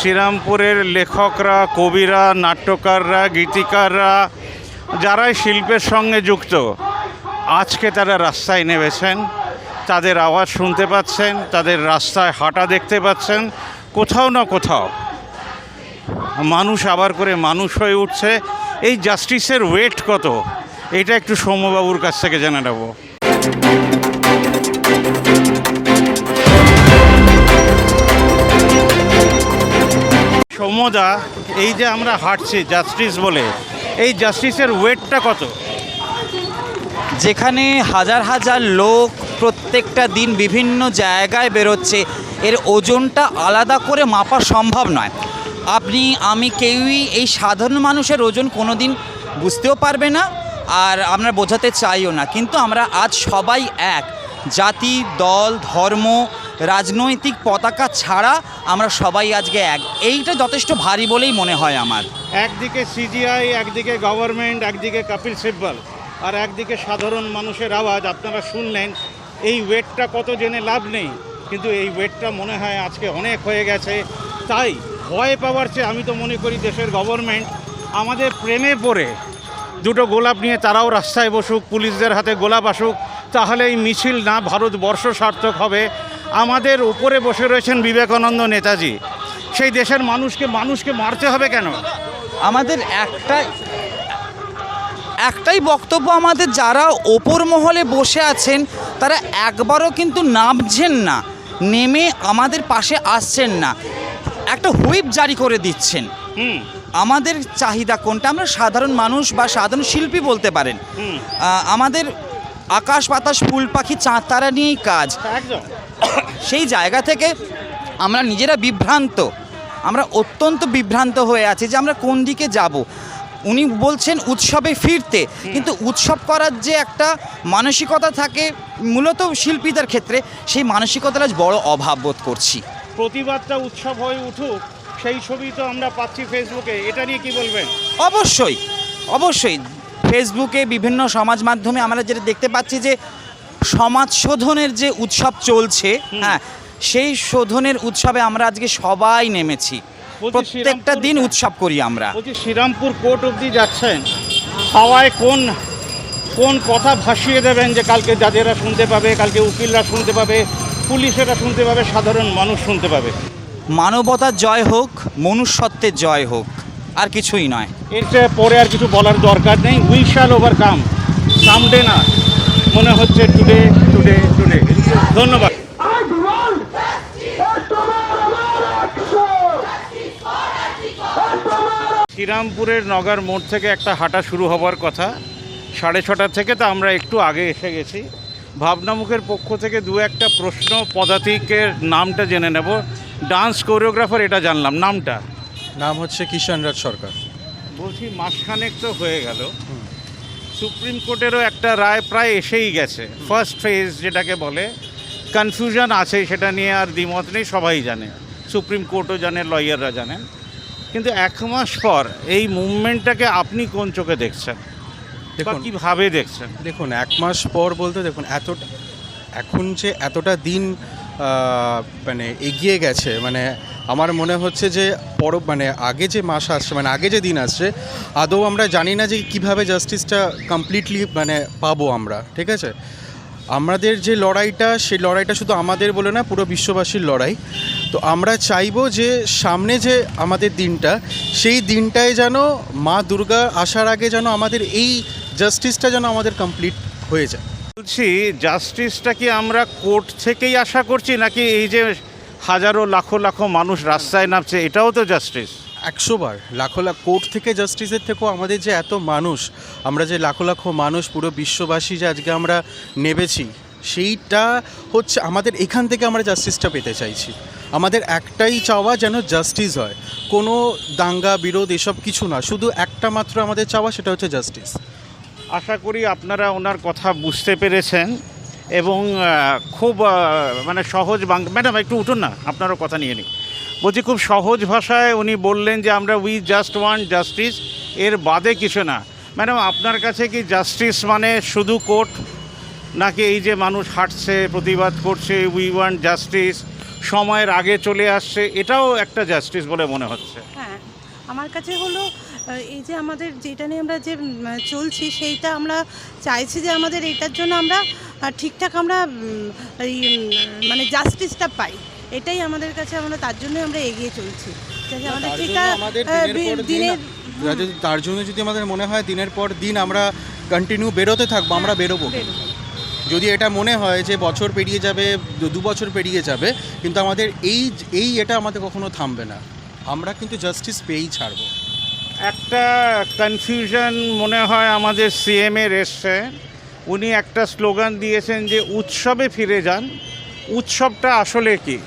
শ্রীরামপুরের লেখকরা, কবিরা, নাট্যকাররা, গীতিকাররা, যারাই শিল্পের সঙ্গে যুক্ত, আজকে তারা রাস্তায় নেমেছেন। তাদের আওয়াজ শুনতে পাচ্ছেন, তাদের রাস্তায় হাঁটা দেখতে পাচ্ছেন, কোথাও না কোথাও। মানুষ আবার করে মানুষ হয়ে উঠছে। এই জাস্টিসের ওয়েট কত? এটা একটু সৌম্যবাবুর কাছ থেকে জেনে নেব। সৌম্যদা এই যে আমরা হাঁটছি জাস্টিস বলে, এই জাস্টিসের ওয়েটটা কত? যেখানে হাজার হাজার লোক প্রত্যেকটা দিন বিভিন্ন জায়গায় বেরোচ্ছে, এর ওজনটা আলাদা করে মাপা সম্ভব নয়। আপনি, আমি কেউই এই সাধারণ মানুষের ওজন কোনো দিন বুঝতেও পারবে না, আর আমরা বোঝাতে চাইও না। কিন্তু আমরা আজ সবাই এক, জাতি, দল, ধর্ম রাজনৈতিক পতাকা ছাড়া আমরা সবাই আজকে এক। এইটা যথেষ্ট ভারী বলেই মনে হয় আমার। একদিকে সিজিআই, একদিকে গভর্নমেন্ট, একদিকে কপিল সিব্বল, আর একদিকে সাধারণ মানুষের আওয়াজ, আপনারা শুনলেন, এই ওয়েটটা কত জেনে লাভ নেই, কিন্তু এই ওয়েটটা মনে হয় আজকে অনেক হয়ে গেছে। তাই ভয় পাওয়ার চেয়ে আমি তো মনে করি দেশের গভর্নমেন্ট আমাদের প্রেমে পড়ে। দুটো গোলাপ নিয়ে তারাও রাস্তায় বসুক, পুলিশদের হাতে গোলাপ আসুক তাহলে এই মিছিল না ভারতবর্ষ সার্থক হবে। আমাদের উপরে বসে রয়েছেন বিবেকানন্দ নেতাজি। সেই দেশের মানুষকে মানুষকে মারতে হবে কেন? আমাদের একটাই একটাই বক্তব্য আমাদের যারা ওপর মহলে বসে আছেন তারা একবারও কিন্তু নামছেন না নেমে আমাদের পাশে আসছেন না। একটা হুইপ জারি করে দিচ্ছেন। আমাদের চাহিদা কোনটা? আমরা সাধারণ মানুষ বা সাধারণ শিল্পী বলতে পারেন। আমাদের আকাশ বাতাস ফুল পাখি চাঁদ তারা নিয়েই কাজ। সেই জায়গা থেকে আমরা নিজেরা বিভ্রান্ত আমরা অত্যন্ত বিভ্রান্ত হয়ে আছি যে আমরা কোন দিকে যাব। উনি বলছেন উৎসবে ফিরতে কিন্তু উৎসব করার যে একটা মানসিকতা থাকে মূলত শিল্পীদের ক্ষেত্রে সেই মানসিকতার আজ বড় অভাব বোধ করছি। প্রতিবাদটা উৎসব হয়ে উঠুক সেই ছবি তো আমরা পাচ্ছি ফেসবুকে এটা নিয়ে কি বলবেন? অবশ্যই অবশ্যই। ফেসবুকে বিভিন্ন সমাজ মাধ্যমে আমরা যেটা দেখতে পাচ্ছি যে সমাজ শোধনের যে উৎসব চলছে হ্যাঁ সেই শোধনের উৎসবে আমরা আজকে সবাই নেমেছি। প্রত্যেকটা দিন উৎসব করি আমরা। শ্রীরামপুর কোর্ট অবধি যাচ্ছেন। হাওয়ায় কোন কোন কথা ভাসিয়ে দেবেন যে কালকে জাজেরা শুনতে পাবে কালকে উকিলরা শুনতে পাবে পুলিশেরা শুনতে পাবে সাধারণ মানুষ শুনতে পাবে। মানবতার জয় হোক মনুষ্যত্বের জয় হোক আর কিছুই নয়। এর পরে আর কিছু বলার দরকার নেই। We shall over come someday না। মনে হচ্ছে টুডে টুডে টুডে ধন্যবাদ। শ্রীরামপুরের নগার মোড় থেকে একটা হাঁটা শুরু হবার কথা। সাড়ে ছটা থেকে তো আমরা একটু আগে এসে গেছি। ভাবনামুখের পক্ষ থেকে দু একটা প্রশ্ন পদাতিকের নামটা জেনে নেব। ডান্স কোরিওগ্রাফার এটা জানলাম। নামটা? নাম হচ্ছে কিষণরাজ সরকার। বলছি মাসখানেক তো হয়ে গেল। সুপ্রিম কোর্টেরও একটা রায় প্রায় এসেই গেছে। ফার্স্ট ফেজ যেটাকে বলে কনফিউশন আছে সেটা নিয়ে আর দ্বিমত নেই সবাই জানে। সুপ্রিম কোর্টও জানে লয়াররা জানেন। কিন্তু এক মাস পর এই মুভমেন্টটাকে আপনি কোন চোখে দেখছেন? দেখুন। কীভাবে দেখছেন? দেখুন এক মাস পর বলতে দেখুন এতটা এখন যে এতটা দিন মানে এগিয়ে গেছে মানে আমার মনে হচ্ছে যে পর মানে আগে যে মাস আসছে মানে আগে যে দিন আসছে, আদৌ আমরা জানি না যে কীভাবে জাস্টিসটা কমপ্লিটলি মানে পাবো আমরা, ঠিক আছে? আমাদের যে লড়াইটা, সেই লড়াইটা শুধু আমাদের বলে না, পুরো বিশ্ববাসীর লড়াই। তো আমরা চাইব যে সামনে যে আমাদের দিনটা, সেই দিনটায় যেন মা দুর্গা আসার আগে যেন আমাদের এই জাস্টিসটা যেন আমাদের কমপ্লিট হয়ে যায়। বলছি জাস্টিসটা কি আমরা কোর্ট থেকেই আশা করছি, নাকি এই যে হাজারো লাখো লাখো মানুষ রাস্তায় নামছে এটাও তো জাস্টিস একশো বার লাখো লাখ কোর্ট থেকে জাস্টিসের থেকেও আমাদের যে এত মানুষ আমরা যে লাখো লাখো মানুষ পুরো বিশ্ববাসী যে আজকে আমরা নেবেছি সেইটা হচ্ছে আমাদের এখান থেকে আমরা জাস্টিসটা পেতে চাইছি। আমাদের একটাই চাওয়া যেন জাস্টিস হয়। কোনো দাঙ্গা বিরোধ এসব কিছু না শুধু একটা মাত্র আমাদের চাওয়া সেটা হচ্ছে জাস্টিস আশা করি আপনারা ওনার কথা বুঝতে পেরেছেন। এবং খুব মানে সহজ বাং, ম্যাডাম একটু উঠুন না, আপনারও কথা নিয়ে নিই। বলছি খুব সহজ ভাষায় উনি বললেন যে, আমরা উই জাস্ট ওয়ান্ট জাস্টিস, এর বাদে কিছু না। ম্যাডাম, আপনার কাছে কি জাস্টিস মানে শুধু কোর্ট? নাকি এই যে মানুষ হাঁটছে, প্রতিবাদ করছে, উই ওয়ান্ট জাস্টিস, সময়ের আগে চলে আসছে, এটাও একটা জাস্টিস বলে মনে হচ্ছে? হ্যাঁ আমার কাছে হলো এই যে আমাদের যেটা নিয়ে আমরা যে চলছি সেইটা আমরা চাইছি যে আমাদের এটার জন্য আমরা ঠিকঠাক আমরা এই মানে জাস্টিসটা পাই। এটাই আমাদের কাছে আমরা তার জন্যই আমরা এগিয়ে চলছি। আমাদের তার জন্য দিনের তার যদি আমাদের মনে হয় দিনের পর দিন আমরা কন্টিনিউ বেরোতে থাকব আমরা বেরোবো। বেরোবো। যদি এটা মনে হয় যে বছর পেরিয়ে যাবে দু বছর পেরিয়ে যাবে কিন্তু আমাদের এই এই এটা আমাদের কখনো থামবে না। আমরা কিন্তু জাস্টিস পেয়েই ছাড়বো। একটা কনফিউশন মনে হয় আমাদের সিএমের এসছে। উনি একটা স্লোগান দিয়েছেন যে, উৎসবে ফিরে যান। উৎসবটা আসলে কি?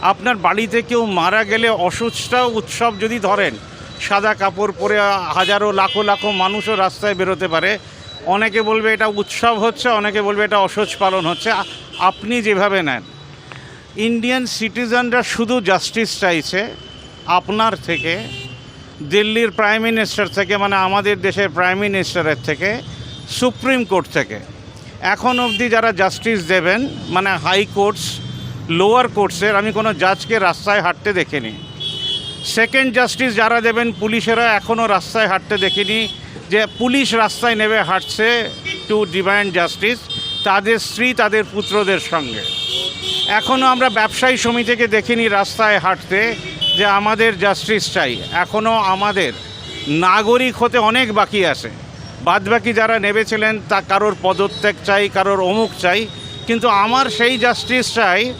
আপনার বাড়িতে কেউ মারা গেলে অসুচটাও উৎসব যদি ধরেন, সাদা কাপড় পরে হাজারো, লাখো লাখো মানুষও রাস্তায় বেরোতে পারে। অনেকে বলবে এটা উৎসব হচ্ছে, অনেকে বলবে এটা অসুচ পালন হচ্ছে। আপনি যেভাবে নেন। ইন্ডিয়ান সিটিজেনরা শুধু জাস্টিস চাইছে আপনার থেকে দিল্লির প্রাইম মিনিস্টার থেকে মানে আমাদের দেশের প্রাইম মিনিস্টারের থেকে সুপ্রিম কোর্ট থেকে। এখন অবধি যারা জাস্টিস দেবেন মানে হাই কোর্টস লোয়ার কোর্টসের আমি কোনো জাজকে রাস্তায় হাঁটতে দেখিনি। সেকেন্ড জাস্টিস যারা দেবেন, পুলিশেরা এখনও রাস্তায় হাঁটতে দেখিনি যে পুলিশ রাস্তায় নেবে হাঁটছে টু ডিমান্ড জাস্টিস তাদের স্ত্রী, তাদের পুত্রদের সঙ্গে। এখনও আমরা ব্যবসায়ী সমিতিকে দেখিনি রাস্তায় হাঁটতে। যে আমাদের জাস্টিস চাই। এখনও আমাদের নাগরিক হতে অনেক বাকি আছে। বাদবাকি যারা নেবেছিলেন, তা কারোর পদত্যাগ চাই, কারোর অমুক চাই। কিন্তু আমার সেই জাস্টিস চাই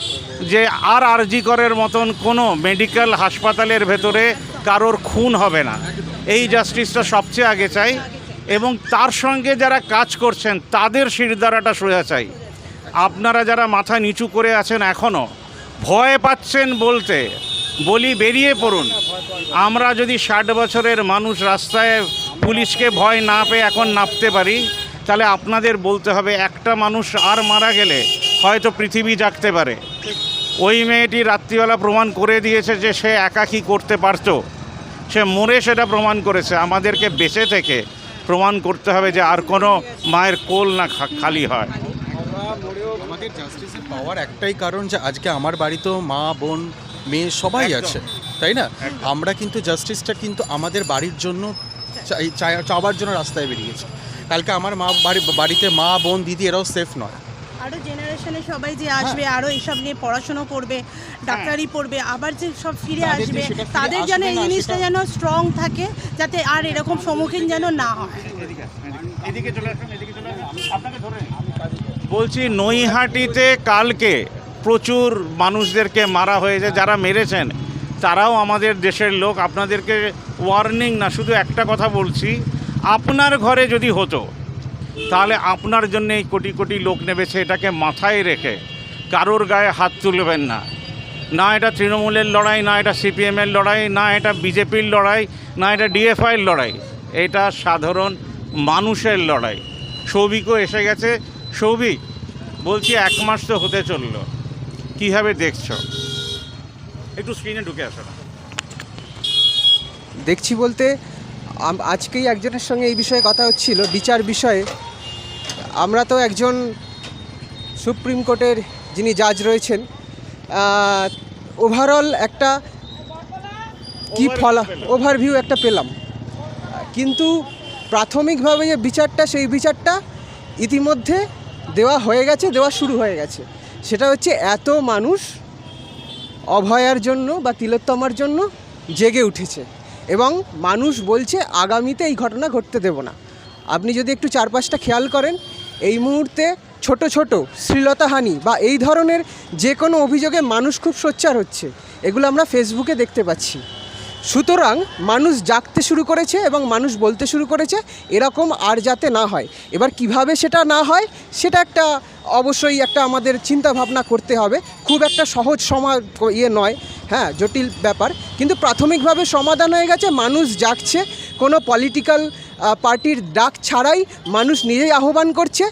যে আর আরজি করের মতন কোনো মেডিকেল হাসপাতালের ভেতরে কারোর খুন হবে না। এই জাস্টিসটা সবচেয়ে আগে চাই এবং তার সঙ্গে যারা কাজ করছেন, তাদের শিরদারাটা সোজা চাই। আপনারা যারা মাথা নিচু করে আছেন এখনও ভয় পাচ্ছেন বলতে বলি বেরিয়ে পড়ুন। আমরা যদি ষাট বছরের মানুষ রাস্তায় পুলিশকে ভয় না পেয়ে এখন নাপতে পারি, তাহলে আপনাদের বলতে হবে একটা মানুষ আর মারা গেলে হয়তো পৃথিবী জাগতে পারে। ওই মেয়েটি রাত্রিবেলা প্রমাণ করে দিয়েছে যে সে একা কী করতে পারতো। সে মরে সেটা প্রমাণ করেছে। আমাদেরকে বেঁচে থেকে প্রমাণ করতে হবে যে আর কোনো মায়ের কোল না খালি হয়। আমাদের জাস্টিসের পাওয়ার একটাই কারণ যে আজকে আমার বাড়িতেও মা, বোন মেয়ে সবাই আছে তাই না? আমরা কিন্তু জাস্টিসটা কিন্তু আমাদের বাড়ির জন্য চাওয়ার জন্য রাস্তায় বেরিয়েছি। কালকে আমার মা বাড়ি বাড়িতে মা বোন দিদি এরাও সেফ নয়। আরও জেনারেশনে সবাই যে আসবে আরও এসব নিয়ে পড়াশুনো করবে ডাক্তারি পড়বে আবার যে সব ফিরে আসবে তাদের যেন এই জিনিসটা যেন স্ট্রং থাকে যাতে আর এরকম সম্মুখীন যেন না হয়। বলছি নৈহাটিতে কালকে প্রচুর মানুষদেরকে মারা হয়েছে, যারা মেরেছেন। তারাও আমাদের দেশের লোক, আপনাদেরকে ওয়ার্নিং না, শুধু একটা কথা বলছি, আপনার ঘরে যদি হতো, তাহলে আপনার জন্য এই কোটি কোটি লোক নেবেছে এটাকে মাথায় রেখে। কারোর গায়ে হাত তুলবেন না। না এটা তৃণমূলের লড়াই, না এটা সিপিএমের লড়াই, না এটা বিজেপির লড়াই, না এটা ডিএফআইয়ের লড়াই। এটা সাধারণ মানুষের লড়াই। সৌভিকও এসে গেছে। সৌভিক, বলছি এক মাস তো হতে চলল। কীভাবে দেখছ? একটু স্ক্রিনে ঢুকে আসো না। দেখছি বলতে আজকেই একজনের সঙ্গে এই বিষয়ে কথা হচ্ছিল বিচার বিষয়ে। আমরা তো একজন সুপ্রিম কোর্টের যিনি জাজ রয়েছেন ওভারঅল একটা কি ফলা ওভারভিউ একটা পেলাম। কিন্তু প্রাথমিকভাবে যে বিচারটা সেই বিচারটা ইতিমধ্যে দেওয়া হয়ে গেছে দেওয়া শুরু হয়ে গেছে। সেটা হচ্ছে এত মানুষ অভয়ার জন্য বা তিলোত্তমার জন্য জেগে উঠেছে এবং মানুষ বলছে, আগামীতে এই ঘটনা ঘটতে দেব না। আপনি যদি একটু চারপাশটা খেয়াল করেন, এই মুহূর্তে ছোট ছোট শ্লীলতাহানি বা এই ধরনের যে কোনো অভিযোগে মানুষ খুব সোচ্চার হচ্ছে। এগুলো আমরা ফেসবুকে দেখতে পাচ্ছি। সুতরাং মানুষ জাগতে শুরু করেছে এবং মানুষ বলতে শুরু করেছে এরকম আর যাতে না হয়। এবার কীভাবে সেটা না হয়, সেটা একটা অবশ্যই একটা আমাদের চিন্তা ভাবনা করতে হবে। খুব একটা সহজ সমা ইয়ে নয় হ্যাঁ জটিল ব্যাপার। কিন্তু প্রাথমিকভাবে সমাধান হয়ে গেছে, মানুষ জাগছে। কোনো পলিটিক্যাল পার্টির ডাক ছাড়াই মানুষ নিজেই আহ্বান করছে।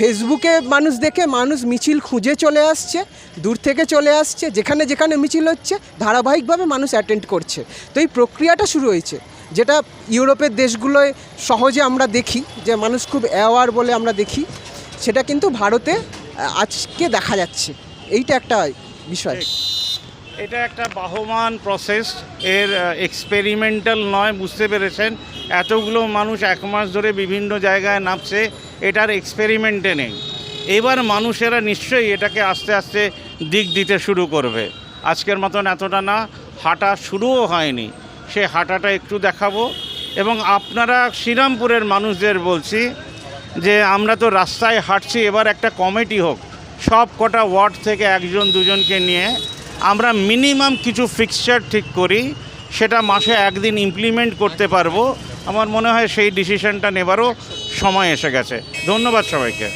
ফেসবুকে মানুষ দেখে মানুষ মিছিল খুঁজে চলে আসছে, দূর থেকে চলে আসছে, যেখানে যেখানে মিছিল হচ্ছে, ধারাবাহিকভাবে মানুষ অ্যাটেন্ড করছে। তো এই প্রক্রিয়াটা শুরু হয়েছে, যেটা ইউরোপের দেশগুলোয় সহজে আমরা দেখি, যে মানুষ খুব অ্যাওয়ার বলে আমরা দেখি, সেটা কিন্তু ভারতে আজকে দেখা যাচ্ছে। এইটা একটা বিষয়। এটা একটা বাহমান প্রসেস এর এক্সপেরিমেন্টাল নয়, বুঝতে পেরেছেন? এতগুলো মানুষ এক মাস ধরে বিভিন্ন জায়গায় নামছে, এটার এক্সপেরিমেন্টে নেই। এবার মানুষেরা নিশ্চয়ই এটাকে আস্তে আস্তে দিক দিতে শুরু করবে। আজকের মতন এতটা না, হাঁটা শুরুও হয়নি। সে হাঁটাটা একটু দেখাবো। এবং আপনারা শ্রীরামপুরের মানুষদের বলছি যে, আমরা তো রাস্তায় হাঁটছি, এবার একটা কমিটি হোক। সব কটা ওয়ার্ড থেকে একজন, দুজনকে নিয়ে আমরা মিনিমাম কিছু ফিক্সচার ঠিক করি সেটা মাসে একদিন ইমপ্লিমেন্ট করতে পারব। আমার মনে হয় সেই ডিসিশনটা নেবারও সময় এসে গেছে। ধন্যবাদ সবাইকে।